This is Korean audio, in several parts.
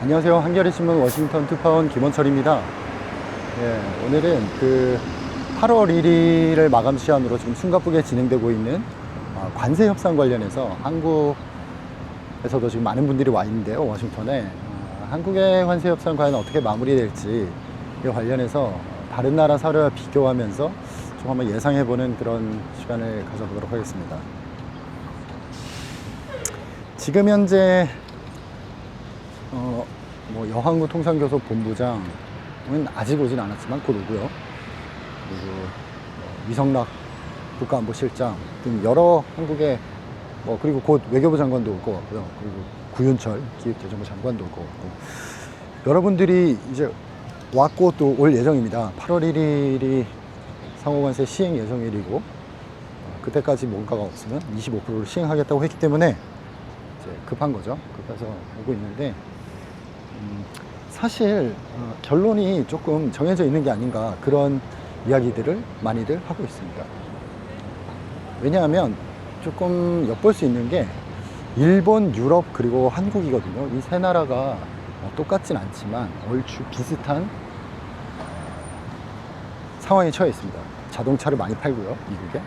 안녕하세요. 한겨레 신문 워싱턴 투파원 김원철입니다. 예, 오늘은 그 8월 1일을 마감 시한으로 지금 숨가쁘게 진행되고 있는 어, 관세 협상 관련해서 한국에서도 지금 많은 분들이 와 있는데요. 워싱턴에 어, 한국의 관세 협상 과연 어떻게 마무리될지 이 관련해서 다른 나라 사례와 비교하면서 좀 한번 예상해보는 그런 시간을 가져보도록 하겠습니다. 지금 현재 어, 뭐 여항구 통상교섭 본부장은 아직 오진 않았지만 곧 오고요. 그리고 어, 위성락 국가안보실장 등 여러 한국의 뭐 그리고 곧 외교부 장관도 올 것 같고요. 그리고 구윤철 기획재정부 장관도 올 것 같고 여러분들이 이제 왔고 또 올 예정입니다. 8월 1일이 상호관세 시행 예정일이고 어, 그때까지 뭔가가 없으면 25%를 시행하겠다고 했기 때문에 이제 급한 거죠. 급해서 오고 있는데 음, 사실 어, 결론이 조금 정해져 있는 게 아닌가 그런 이야기들을 많이들 하고 있습니다. 왜냐하면 조금 엿볼 수 있는 게 일본, 유럽 그리고 한국이거든요. 이 세 나라가 어, 똑같진 않지만 얼추 비슷한 상황에 처해 있습니다. 자동차를 많이 팔고요, 미국에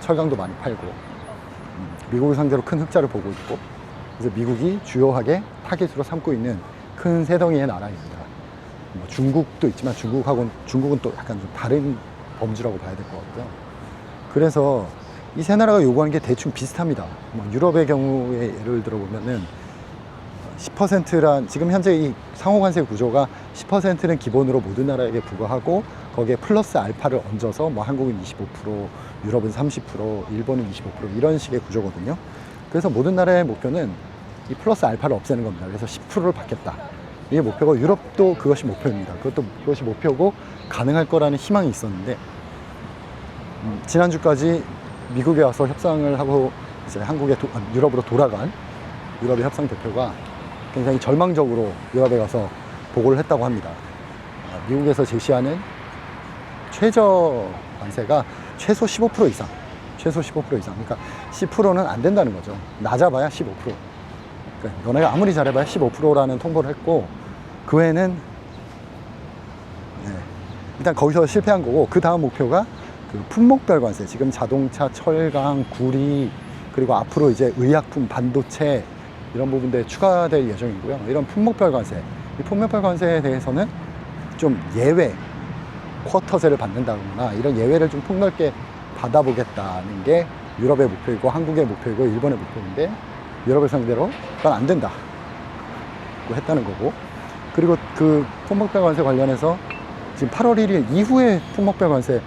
철강도 많이 팔고 음, 미국을 상대로 큰 흑자를 보고 있고 그래서 미국이 주요하게 타깃으로 삼고 있는 큰 세 덩이의 나라입니다. 뭐 중국도 있지만 중국하고는 중국은 또 약간 좀 다른 범주라고 봐야 될 것 같고요. 그래서 이 세 나라가 요구하는 게 대충 비슷합니다. 뭐 유럽의 경우에 예를 들어 보면은 10%란 지금 현재 이 상호관세 구조가 10%는 기본으로 모든 나라에게 부과하고 거기에 플러스 알파를 얹어서 뭐 한국은 25%, 유럽은 30%, 일본은 25% 이런 식의 구조거든요. 그래서 모든 나라의 목표는 이 플러스 알파를 없애는 겁니다. 그래서 10%를 받겠다. 이게 목표고 유럽도 그것이 목표입니다. 그것도 그것이 목표고 가능할 거라는 희망이 있었는데 음, 지난주까지 미국에 와서 협상을 하고 이제 한국에 도- 아, 유럽으로 돌아간 유럽의 협상 대표가 굉장히 절망적으로 유럽에 가서 보고를 했다고 합니다. 아, 미국에서 제시하는 최저 관세가 최소 15% 이상, 최소 15% 이상. 그러니까 10%는 안 된다는 거죠. 낮아봐야 15%. 그러니까 너네가 아무리 잘해봐야 15%라는 통보를 했고 그 외에는 네, 일단 거기서 실패한 거고 그 다음 목표가 그 품목별 관세. 지금 자동차, 철강, 구리 그리고 앞으로 이제 의약품, 반도체 이런 부분들에 추가될 예정이고요. 이런 품목별 관세. 이 품목별 관세에 대해서는 좀 예외 쿼터제를 받는다거나 이런 예외를 좀 폭넓게 받아보겠다는 게 유럽의 목표이고 한국의 목표이고 일본의 목표인데 유럽을 상대로 그건 안 된다. 고 했다는 거고 그리고 그 품목별 관세 관련해서 지금 8월 1일 이후에 품목별 관세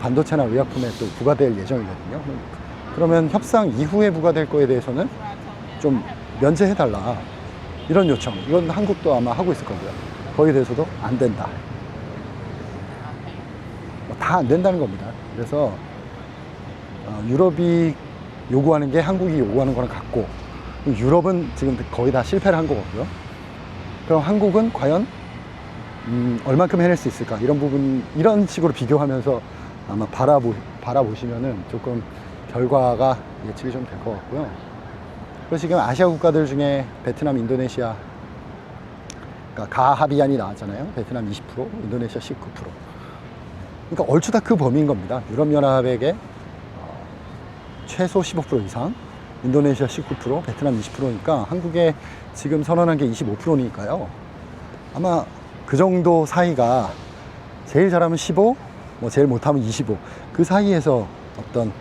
반도체나 의약품에 또 부과될 예정이거든요. 그러면 협상 이후에 부과될 거에 대해서는 좀 면제해달라. 이런 요청. 이건 한국도 아마 하고 있을 거고요. 거기에 대해서도 안 된다. 뭐다안 된다는 겁니다. 그래서 어, 유럽이 요구하는 게 한국이 요구하는 거랑 같고 유럽은 지금 거의 다 실패를 한 거고요. 그럼 한국은 과연 음, 얼만큼 해낼 수 있을까 이런 부분 이런 식으로 비교하면서 아마 바라보 바라보시면은 조금 결과가 예측이 좀 될 것 같고요. 그리고 지금 아시아 국가들 중에 베트남, 인도네시아 그러니까 가합의안이 나왔잖아요. 베트남 20%, 인도네시아 19%. 그러니까 얼추 다 그 범위인 겁니다. 유럽연합에게 어, 최소 15% 이상, 인도네시아 19%, 베트남 20%니까 한국에 지금 선언한 게 25%니까요. 아마 그 정도 사이가 제일 잘하면 15, 뭐 제일 못하면 25. 그 사이에서 어떤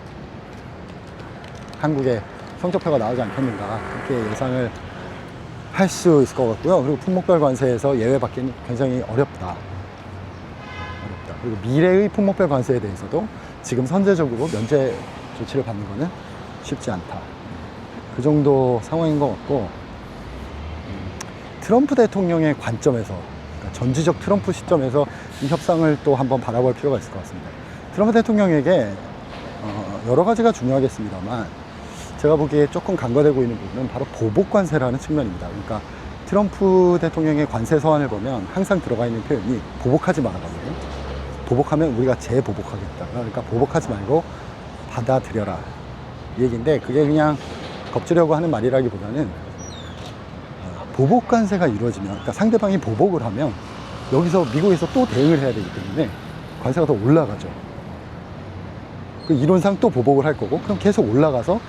한국의 성적표가 나오지 않겠는가 그렇게 예상을 할 수 있을 것 같고요. 그리고 품목별 관세에서 예외받기는 굉장히 어렵다. 어렵다. 그리고 미래의 품목별 관세에 대해서도 지금 선제적으로 면제 조치를 받는 것은 쉽지 않다. 그 정도 상황인 것 같고 음, 트럼프 대통령의 관점에서 그러니까 전지적 트럼프 시점에서 이 협상을 또 한번 바라볼 필요가 있을 것 같습니다. 트럼프 대통령에게 어, 여러 가지가 중요하겠습니다만 제가 보기에 조금 간과되고 있는 부분은 바로 보복 관세라는 측면입니다. 그러니까 트럼프 대통령의 관세 서한을 보면 항상 들어가 있는 표현이 보복하지 말아거든요. 보복하면 우리가 재보복하겠다. 그러니까 보복하지 말고 받아들여라. 이 얘기인데 그게 그냥 겁주려고 하는 말이라기보다는 어, 보복 관세가 이루어지면, 그러니까 상대방이 보복을 하면 여기서 미국에서 또 대응을 해야 되기 때문에 관세가 더 올라가죠. 그 이론상 또 보복을 할 거고, 그럼 계속 올라가서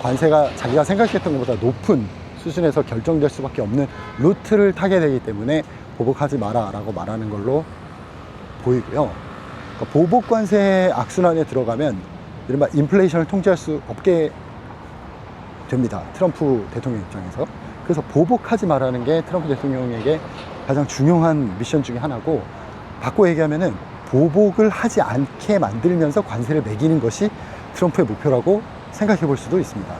관세가 자기가 생각했던 것보다 높은 수준에서 결정될 수밖에 없는 루트를 타게 되기 때문에 보복하지 마라라고 말하는 걸로 보이고요. 그러니까 보복 관세 악순환에 들어가면 이른바 인플레이션을 통제할 수 없게 됩니다. 트럼프 대통령 입장에서. 그래서 보복하지 말라는 게 트럼프 대통령에게 가장 중요한 미션 중에 하나고 바꿔 얘기하면은 보복을 하지 않게 만들면서 관세를 매기는 것이 트럼프의 목표라고 생각해 볼 수도 있습니다.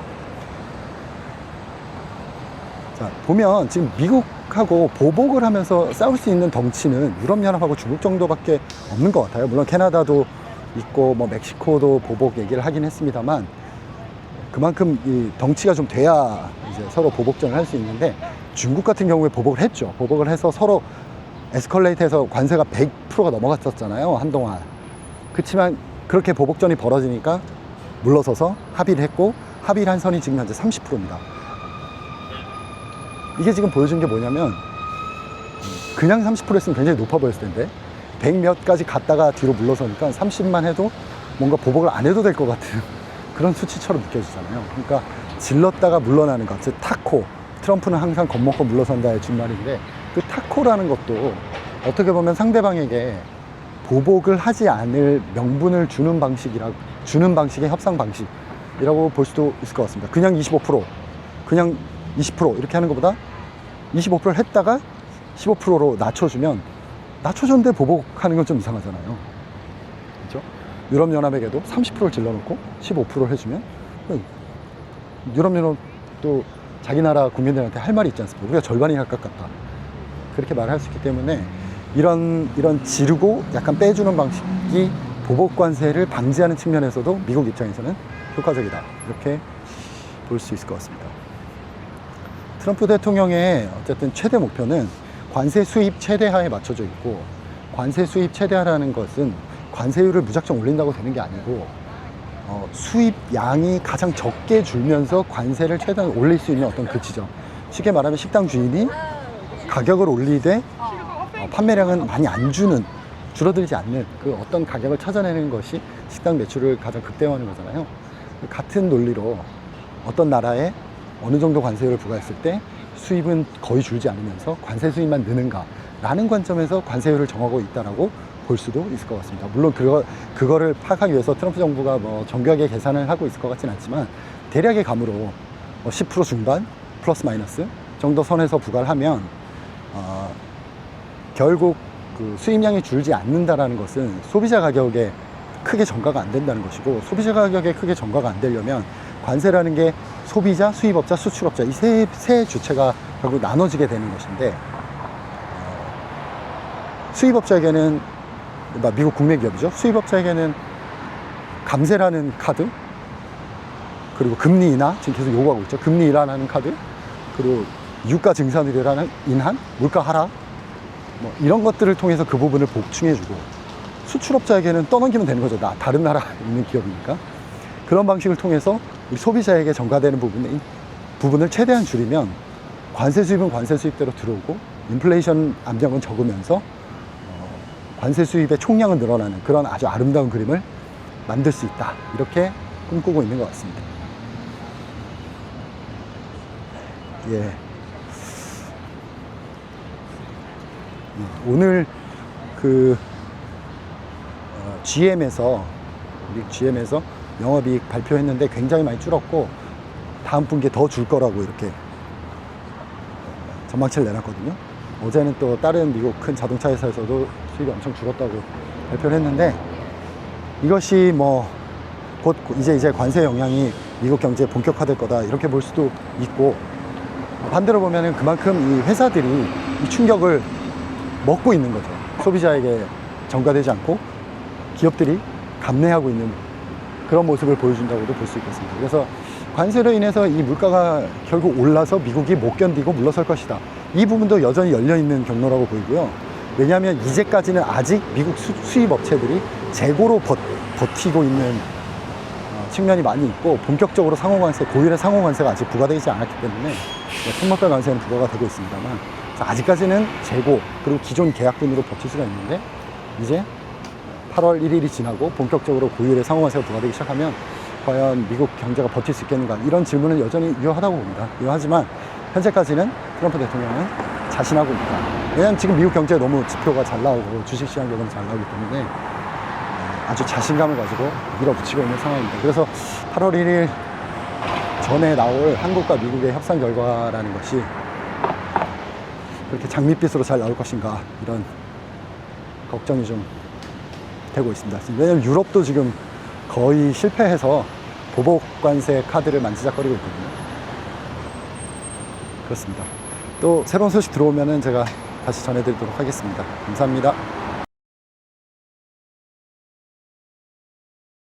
자, 보면 지금 미국하고 보복을 하면서 싸울 수 있는 덩치는 유럽연합하고 중국 정도밖에 없는 것 같아요. 물론 캐나다도 있고 뭐 멕시코도 보복 얘기를 하긴 했습니다만 그만큼 이 덩치가 좀 돼야 이제 서로 보복전을 할 수 있는데 중국 같은 경우에 보복을 했죠. 보복을 해서 서로 에스컬레이트해서 관세가 100%가 넘어갔었잖아요. 한동안. 그렇지만 그렇게 보복전이 벌어지니까 물러서서 합의를 했고 합의를 한 선이 지금 현재 30%입니다. 이게 지금 보여준 게 뭐냐면 그냥 30% 했으면 굉장히 높아 보였을 텐데 100몇 가지 갔다가 뒤로 물러서니까 30만 해도 뭔가 보복을 안 해도 될 것 같은 그런 수치처럼 느껴지잖아요. 그러니까 질렀다가 물러나는 것, 즉 타코. 트럼프는 항상 겁먹고 물러선다 의 준 말인데 그 타코라는 것도 어떻게 보면 상대방에게 보복을 하지 않을 명분을 주는 방식이라 주는 방식의 협상 방식이라고 볼 수도 있을 것 같습니다. 그냥 25% 그냥 20% 이렇게 하는 것보다 25%를 했다가 15%로 낮춰주면 낮춰줬는데 보복하는 건 좀 이상하잖아요. 유럽연합에게도 30%를 질러놓고 15%를 해주면 유럽연합도 자기 나라 국민들한테 할 말이 있지 않습니까? 우리가 절반이나 깎았다. 그렇게 말할 수 있기 때문에 이런 이런 지르고 약간 빼주는 방식이 보복 관세를 방지하는 측면에서도 미국 입장에서는 효과적이다. 이렇게 볼 수 있을 것 같습니다. 트럼프 대통령의 어쨌든 최대 목표는 관세 수입 최대화에 맞춰져 있고 관세 수입 최대화라는 것은 관세율을 무작정 올린다고 되는 게 아니고 어, 수입 양이 가장 적게 줄면서 관세를 최대한 올릴 수 있는 어떤 그 지점. 쉽게 말하면 식당 주인이 가격을 올리되 어, 판매량은 많이 안 주는 줄어들지 않는 그 어떤 가격을 찾아내는 것이 식당 매출을 가장 극대화하는 거잖아요. 같은 논리로 어떤 나라에 어느 정도 관세율을 부과했을 때 수입은 거의 줄지 않으면서 관세 수입만 느는가 라는 관점에서 관세율을 정하고 있다라고 볼 수도 있을 것 같습니다. 물론 그거 그거를 파악하기 위해서 트럼프 정부가 뭐 정교하게 계산을 하고 있을 것 같지는 않지만 대략의 감으로 뭐 10% 중반 플러스 마이너스 정도 선에서 부과를 하면 어, 결국 그 수입량이 줄지 않는다라는 것은 소비자 가격에 크게 전가가 안 된다는 것이고 소비자 가격에 크게 전가가 안 되려면 관세라는 게 소비자, 수입업자, 수출업자 이 세 세 주체가 결국 나눠지게 되는 것인데 어, 수입업자에게는 뭐 미국 국내 기업이죠. 수입업자에게는 감세라는 카드 그리고 금리 인하 지금 계속 요구하고 있죠. 금리 인하라는 카드 그리고 유가 증산율이라는 인한 물가 하락 뭐 이런 것들을 통해서 그 부분을 복충해주고 수출업자에게는 떠넘기면 되는 거죠. 나 다른 나라에 있는 기업이니까 그런 방식을 통해서 우리 소비자에게 전가되는 부분이 부분을 최대한 줄이면 관세 수입은 관세 수입대로 들어오고 인플레이션 압력은 적으면서 어, 관세 수입의 총량은 늘어나는 그런 아주 아름다운 그림을 만들 수 있다 이렇게 꿈꾸고 있는 것 같습니다. 예. 음, 오늘 그 어, GM에서 우리 GM에서 영업이익 발표했는데 굉장히 많이 줄었고 다음 분기에 더 줄 거라고 이렇게 전망치를 내놨거든요. 어제는 또 다른 미국 큰 자동차 회사에서도 수익이 엄청 줄었다고 발표를 했는데 이것이 뭐 곧 이제 이제 관세 영향이 미국 경제에 본격화될 거다 이렇게 볼 수도 있고 반대로 보면은 그만큼 이 회사들이 이 충격을 먹고 있는 거죠. 소비자에게 전가되지 않고 기업들이 감내하고 있는 그런 모습을 보여준다고도 볼 수 있겠습니다. 그래서 관세로 인해서 이 물가가 결국 올라서 미국이 못 견디고 물러설 것이다. 이 부분도 여전히 열려 있는 경로라고 보이고요. 왜냐하면 이제까지는 아직 미국 수, 수입 업체들이 재고로 버, 버티고 있는 어, 측면이 많이 있고 본격적으로 상호관세, 고율의 상호관세가 아직 부과되지 않았기 때문에 품목별 관세는 부과가 되고 있습니다만 아직까지는 재고 그리고 기존 계약분으로 버틸 수가 있는데 이제 8월 1일이 지나고 본격적으로 고율의 상호관세가 부과되기 시작하면 과연 미국 경제가 버틸 수 있겠는가 이런 질문은 여전히 유효하다고 봅니다. 유효하지만 현재까지는 트럼프 대통령은 자신하고 있다. 왜냐하면 지금 미국 경제 너무 지표가 잘 나오고 주식시장 경험이 잘 나오기 때문에 아주 자신감을 가지고 밀어붙이고 있는 상황입니다. 그래서 8월 1일 전에 나올 한국과 미국의 협상 결과라는 것이 그렇게 장밋빛으로 잘 나올 것인가 이런 걱정이 좀 되고 있습니다. 왜냐하면 유럽도 지금 거의 실패해서 보복 관세 카드를 만지작거리고 있거든요. 그렇습니다. 또 새로운 소식 들어오면은 제가 다시 전해드리도록 하겠습니다. 감사합니다.